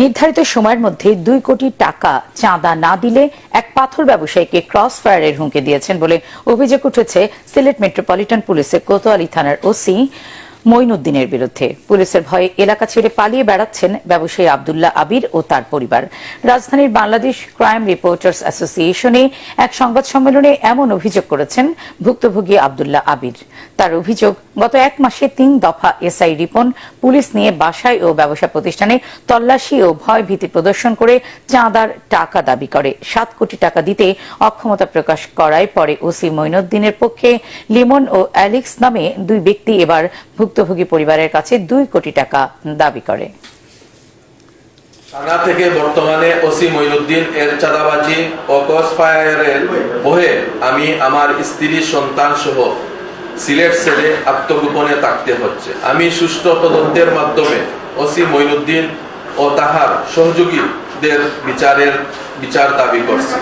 নির্ধারিত সময়ের মধ্যে দুই কোটি টাকা চাঁদা না দিলে এক পাথর ব্যবসায়ীকে ক্রস ফায়ারের হুমকি দিয়েছেন বলে অভিযোগ উঠেছে সিলেট মেট্রোপলিটন পুলিশের কোতোয়ালি থানার ওসি। মঈনুদ্দিনের বিরুদ্ধে। পুলিশের ভয়ে এলাকা ছেড়ে পালিয়ে বেড়াচ্ছেন ব্যবসায়ী আবদুল্লাহ আবির ও তার পরিবার। রাজধানীর বাংলাদেশ ক্রাইম রিপোর্টার্স অ্যাসোসিয়েশনে এক সংবাদ সম্মেলনে এমন অভিযোগ করেছেন ভুক্তভোগী আবদুল্লাহ আবির। তার অভিযোগ, গত এক মাসে তিন দফা এসআই রিপন পুলিশ নিয়ে বাসায় ও ব্যবসা প্রতিষ্ঠানে তল্লাশি ও ভয় ভীতি প্রদর্শন করে চাঁদার টাকা দাবি করে। সাত কোটি টাকা দিতে অক্ষমতা প্রকাশ করায় পরে ওসি মঈনুদ্দিনের পক্ষে লিমন ও অ্যালেক্স নামে দুই ব্যক্তি এবার ভুক্তভোগী পরিবারের কাছে দুই কোটি টাকা দাবি করে। থানা থেকে বর্তমানে ওসি মঈনুদ্দিন এর চাঁদাবাজি ও ক্রস ফায়ারের বহে আমি আমার স্ত্রী, সন্তান সহ সিলেট ছেড়ে আত্মগোপনে থাকতে হচ্ছে। আমি সুষ্ঠু তদন্তের মাধ্যমে ওসি মঈনুদ্দিন ও তাহার সহযোগীদের বিচারের বিচার দাবি করছি।